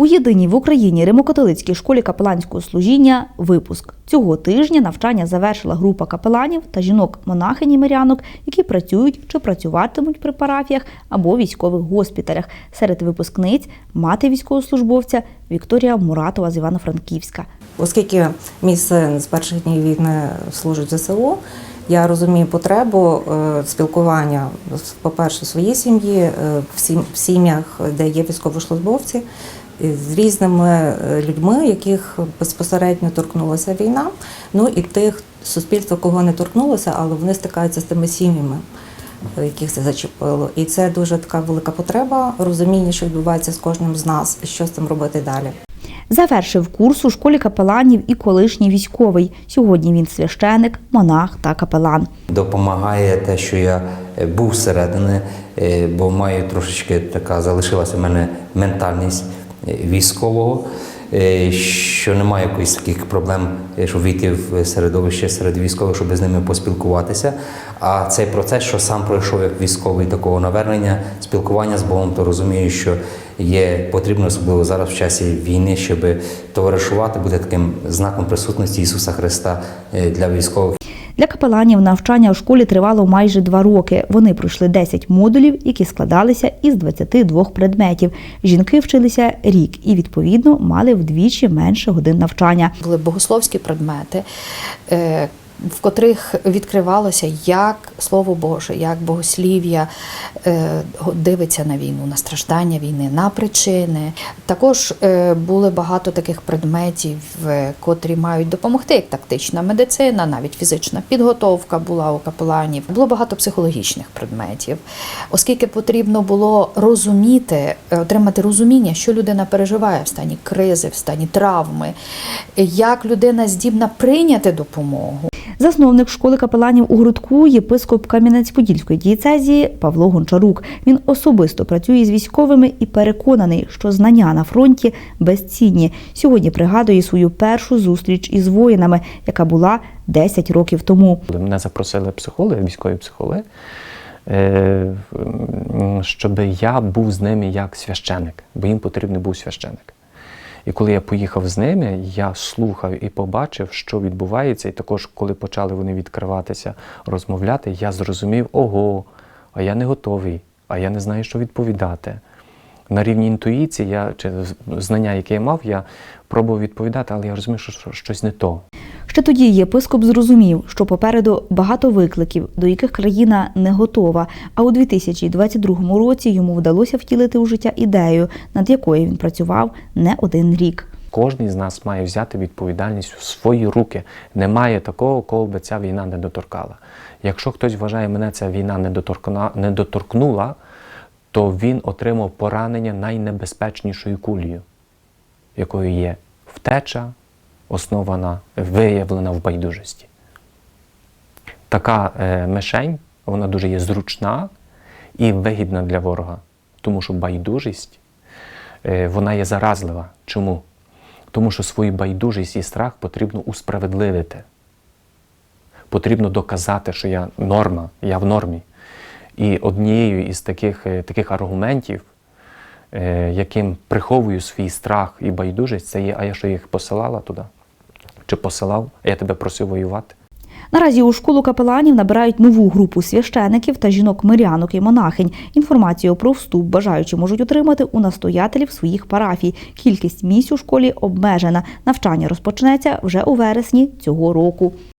У єдиній в Україні Римокатолицькій школі капеланського служіння випуск цього тижня навчання завершила група капеланів та жінок-монахині мирянок, які працюють чи працюватимуть при парафіях або військових госпіталях. Серед випускниць мати військовослужбовця Вікторія Муратова з Івано-Франківська. Оскільки мій син з перших днів війни служить ЗСУ, я розумію потребу е, спілкування, по-перше, в своїй сім'ї, е, в сім'ях, де є військовослужбовці, з різними е, людьми, яких безпосередньо торкнулася війна, ну і тих суспільства, кого не торкнулося, але вони стикаються з тими сім'ями. е, Яких це зачепило, і це дуже така велика потреба розуміння, що відбувається з кожним з нас, що з цим робити далі. Завершив курс у школі капеланів і колишній військовий. Сьогодні він священик, монах та капелан. Допомагає те, що я е, був всередині, бо маю трошечки така залишилася в мене ментальність військового, е, що немає якоїсь таких проблем, е, щоб війти в середовище серед військових, щоб з ними поспілкуватися. А цей процес, що сам пройшов як військовий такого навернення, спілкування з Богом, то розумію, що є потрібно особливо зараз в часі війни, щоб товаришувати, буде таким знаком присутності Ісуса Христа е, для військових. Для капеланів навчання у школі тривало майже два роки. Вони пройшли 10 модулів, які складалися із 22 предметів. Жінки вчилися рік і, відповідно, мали вдвічі менше годин навчання. були богословські предмети, е, в котрих відкривалося, як Слово Боже, як богослів'я е, дивиться на війну, на страждання війни, на причини. Також е, були багато таких предметів, е, котрі мають допомогти, як тактична медицина, навіть фізична підготовка була у капеланів. Було багато психологічних предметів, оскільки потрібно було розуміти, отримати розуміння, що людина переживає в стані кризи, в стані травми, як людина здібна прийняти допомогу. Засновник школи капеланів у Грудку єпископ Кам'янець-Подільської дієцезії Павло Гончарук. Він особисто працює з військовими і переконаний, що знання на фронті безцінні. Сьогодні пригадує свою першу зустріч із воїнами, яка була 10 років тому. Мене запросили психологи, військові психологи, е, щоб я був з ними як священик, бо їм потрібен був священик. І коли я поїхав з ними, я слухав і побачив, що відбувається. І також, коли почали вони відкриватися, розмовляти, я зрозумів, ого, а я не готовий, а я не знаю, що відповідати. На рівні інтуїції я, чи знання, яке я мав, я пробував відповідати, але я розумів, що що щось не то. Ще тоді єпископ зрозумів, що попереду багато викликів, до яких країна не готова. А у 2022 році йому вдалося втілити у життя ідею, над якою він працював не один рік. Кожен з нас має взяти відповідальність у свої руки. Немає такого, кого би ця війна не доторкала. Якщо хтось вважає, мене ця війна не доторкна, не доторкнула, то він отримав поранення найнебезпечнішою кулею, якою є втеча, основана, виявлена в байдужості. Така е, мишень, вона дуже є зручна і вигідна для ворога, тому що байдужість е, вона є заразлива. Чому? Тому що свою байдужість і страх потрібно усправедливити. Потрібно доказати, що я норма, я в нормі. І однією із таких, е, таких аргументів, яким приховую свій страх і байдужість, це є, а я що їх посилала туди? Чи посилав, я тебе просив воювати? Наразі у школу капеланів набирають нову групу священиків та жінок-мирянок і монахинь. Інформацію про вступ бажаючі можуть отримати у настоятелів своїх парафій. Кількість місць у школі обмежена. Навчання розпочнеться вже у вересні цього року.